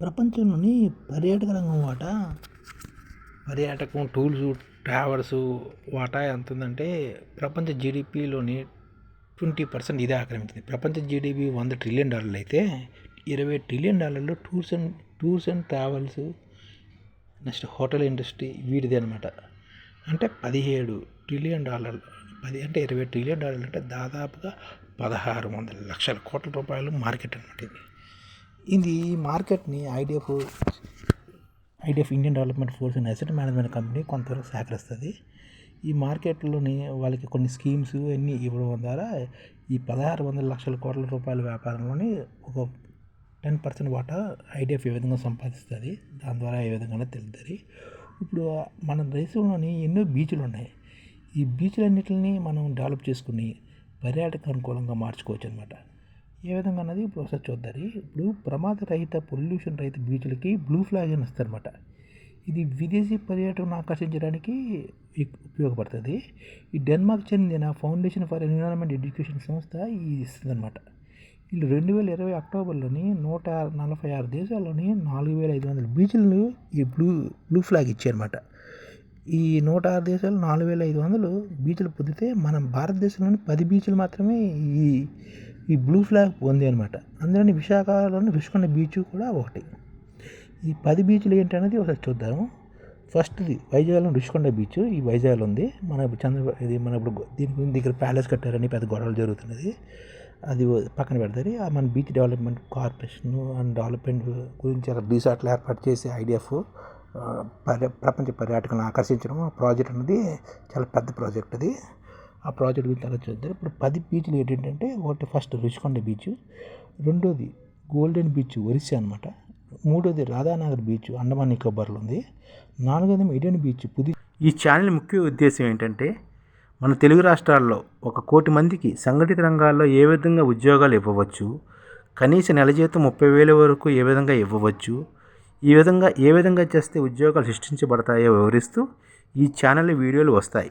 ప్రపంచంలోని పర్యాటక రంగం వాటా? పర్యాటకం టూర్స్ ట్రావెల్స్ వాటా ఎంత ఉందంటే ప్రపంచ జీడిపిలోని ట్వంటీ పర్సెంట్ ఇదే ఆక్రమించింది. ప్రపంచ జీడిపి వంద ట్రిలియన్ డాలర్లు అయితే ఇరవై ట్రిలియన్ డాలర్లు tours and tours and travels next hotel industry వీటిది అనమాట అంటే పదిహేడు ట్రిలియన్ డాలర్లు పది అంటే ఇరవై ట్రిలియన్ డాలర్లు అంటే దాదాపుగా పదహారు వందల లక్షల కోట్ల రూపాయలు మార్కెట్ అనమాట ఇది. ఇది ఈ మార్కెట్ని IDF IDF Indian development force and asset management company కొంతవరకు సేకరిస్తుంది ఈ మార్కెట్లోని వాళ్ళకి కొన్ని స్కీమ్స్ అన్నీ ఇవ్వడం ద్వారా ఈ పదహారు వందల లక్షల కోట్ల రూపాయల వ్యాపారంలోని ఒక టెన్ పర్సెంట్ వాటా ఐడిఎఫ్ ఏ విధంగా సంపాదిస్తుంది. దాని ద్వారా ఏ విధంగా తెలుస్తుంది ఇప్పుడు మన దేశంలోని ఎన్నో బీచ్లు ఉన్నాయి. ఈ బీచ్లన్నిటిని మనం డెవలప్ చేసుకుని పర్యాటక అనుకూలంగా మార్చుకోవచ్చు అనమాట ఏ విధంగా అన్నది ఇప్పుడు ఒకసారి చూద్దాం ఇప్పుడు ప్రమాద రహిత పొల్యూషన్ రహిత బీచ్లకి బ్లూ ఫ్లాగ్ అని వస్తారనమాట ఇది విదేశీ పర్యాటకులను ఆకర్షించడానికి ఉపయోగపడుతుంది. ఈ డెన్మార్క్ చెందిన ఫౌండేషన్ ఫర్ ఎన్విరాన్మెంట్ ఎడ్యుకేషన్ సంస్థ ఇది ఇస్తుందన్నమాట. వీళ్ళు రెండు వేల ఇరవై అక్టోబర్లోని నూట నలభై ఆరు దేశాల్లోని నాలుగు వేల ఐదు వందల బీచ్లను ఈ బ్లూ బ్లూ ఫ్లాగ్ ఇచ్చారన్నమాట. ఈ నూట ఆరు దేశాలు నాలుగు వేల ఐదు వందలు బీచ్లు పొందితే మనం భారతదేశంలోని పది బీచ్లు మాత్రమే ఈ ఈ బ్లూ ఫ్లాగ్ ఉంది అనమాట అందులోని విశాఖలోని రుషికొండ బీచ్ కూడా ఒకటి. ఈ పది బీచ్లు ఏంటి అనేది ఒకసారి చూద్దాము. ఫస్ట్ది వైజాగ్లో రుషికొండ బీచ్ ఈ వైజాగ్లో ఉంది. మన ఇప్పుడు చంద్ర ఇది మన ఇప్పుడు దీని దగ్గర ప్యాలెస్ కట్టారని పెద్ద గొడవలు జరుగుతున్నది. అది పక్కన పెడతారు. మన beach development corporation and development గురించి రిసార్ట్లు ఏర్పాటు చేసి ఐడిఎఫ్ పర్య ప్రపంచ పర్యాటకులను ఆకర్షించడం ఆ ప్రాజెక్ట్ అనేది చాలా పెద్ద ప్రాజెక్ట్ అది. ఆ ప్రాజెక్ట్ గురించి తర్వాత చూద్దాం. ఇప్పుడు పది బీచ్లు ఏంటంటే ఒకటి ఫస్ట్ రుషికొండ బీచ్ రెండోది గోల్డెన్ బీచ్ ఒరిస్సా అనమాట మూడోది రాధానగర్ బీచ్ అండమాన్ నికోబార్లో ఉంది. నాలుగోది ఇడెన్ బీచ్ పుది ఈ ఛానల్ ముఖ్య ఉద్దేశం ఏంటంటే మన తెలుగు రాష్ట్రాల్లో ఒక కోటి మందికి సంఘటిత రంగాల్లో ఏ విధంగా ఉద్యోగాలు ఇవ్వవచ్చు కనీస నెల జీతం ముప్పై వేల వరకు ఏ విధంగా ఇవ్వవచ్చు ఈ విధంగా ఏ విధంగా చేస్తే ఉద్యోగాలు సృష్టించబడతాయో వివరిస్తూ ఈ ఛానల్ వీడియోలు వస్తాయి.